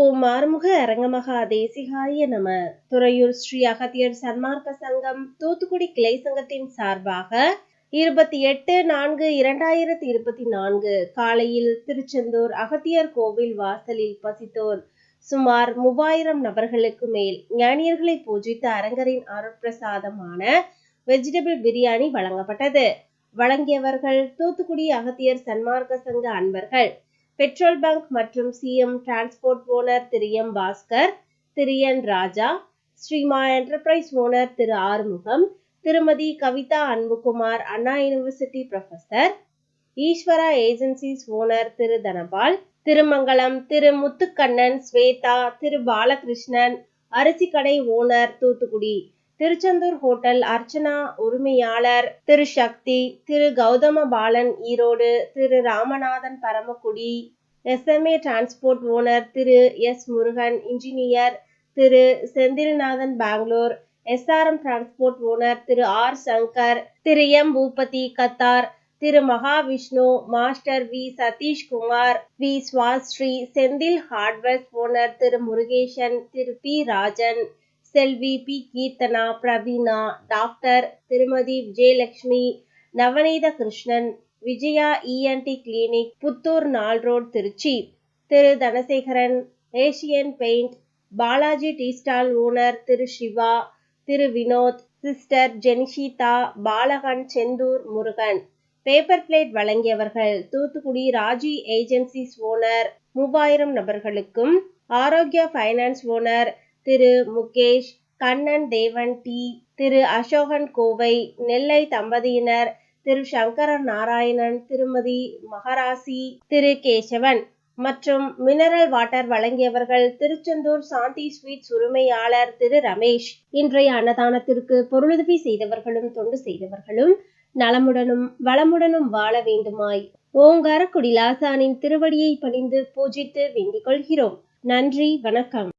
ஓம் ஆறுமுக அரங்கமகா தேசிகாய நம. துறையூர் ஸ்ரீ அகத்தியர் சன்மார்க்க சங்கம் தூத்துக்குடி கிளை சங்கத்தின் சார்பாக இருபத்தி எட்டு நான்கு இரண்டாயிரத்தி இருபத்தி நான்கு காலையில் திருச்செந்தூர் அகத்தியர் கோவில் வாசலில் பசித்தோர். சுமார் மூவாயிரம் நபர்களுக்கு மேல் ஞானியர்களை பூஜித்த அரங்கரின் அருட்பிரசாதமான வெஜிடபிள் பிரியாணி வழங்கப்பட்டது. வழங்கியவர்கள் தூத்துக்குடி அகத்தியர் சன்மார்க்க சங்க அன்பர்கள். பெட்ரோல் பங்க் மற்றும் CM transport owner Thiru M Bhaskar Thiru N Raja Srima enterprise owner Thiru Arumugam Thirumathi Kavitha Anbukumar Anna university professor Eswara agencies owner Thiru Dhanapal Thirumangalam Thiru Muthukannan Swetha Thiru Balakrishnan அரிசிக்கடை owner Thoothukudi Tiruchendur hotel Archana உரிமையாளர் Thiru Sakthi Thiru Gowthama Balan Erode Thiru Ramanathan Paramakudi SMA transport owner Thiru S Murugan engineer Thiru Senthilnathan Bangalore SRM transport owner Thiru R Shankar Thiru M Boopathi Qatar Thiru Mahavishnu master V Sathishkumar V Suvasri Senthil hardwares owner Thiru Murugesan Thiru P Rajan Selvi P. Keerthana Praveena doctor Thirumathi Vijayalakshmi Navaneetha Krishnan Vijaya ENT clinic Puthur நாள் road Trichy Thiru. Dhanasekaran Asian paint Balaji tea stall owner Thiru. Siva Thiru. Vinod sister Jenishitha Balagan Senthur Murugan. Paper plate வழங்கியவர்கள் Thoothukudi Raji agencies owner மூவாயிரம் நபர்களுக்கும் Arokya finance owner Thiru Mukesh Kannan Devan D. Thiru Ashokan Kovai Nellai தம்பதியினர் திரு சங்கர நாராயணன் திருமதி மகராசி திரு கேசவன் மற்றும் mineral water வழங்கியவர்கள் திருச்செந்தூர் சாந்தி sweets உரிமையாளர் திரு ரமேஷ். இன்றைய அன்னதானத்திற்கு பொருளுதவி செய்தவர்களும் தொண்டு செய்தவர்களும் நலமுடனும் வளமுடனும் வாழ வேண்டுமாய். ஓங்காரக்குடி லாசானின் திருவடியை பணிந்து பூஜித்து வேண்டிக் கொள்கிறோம். நன்றி வணக்கம்.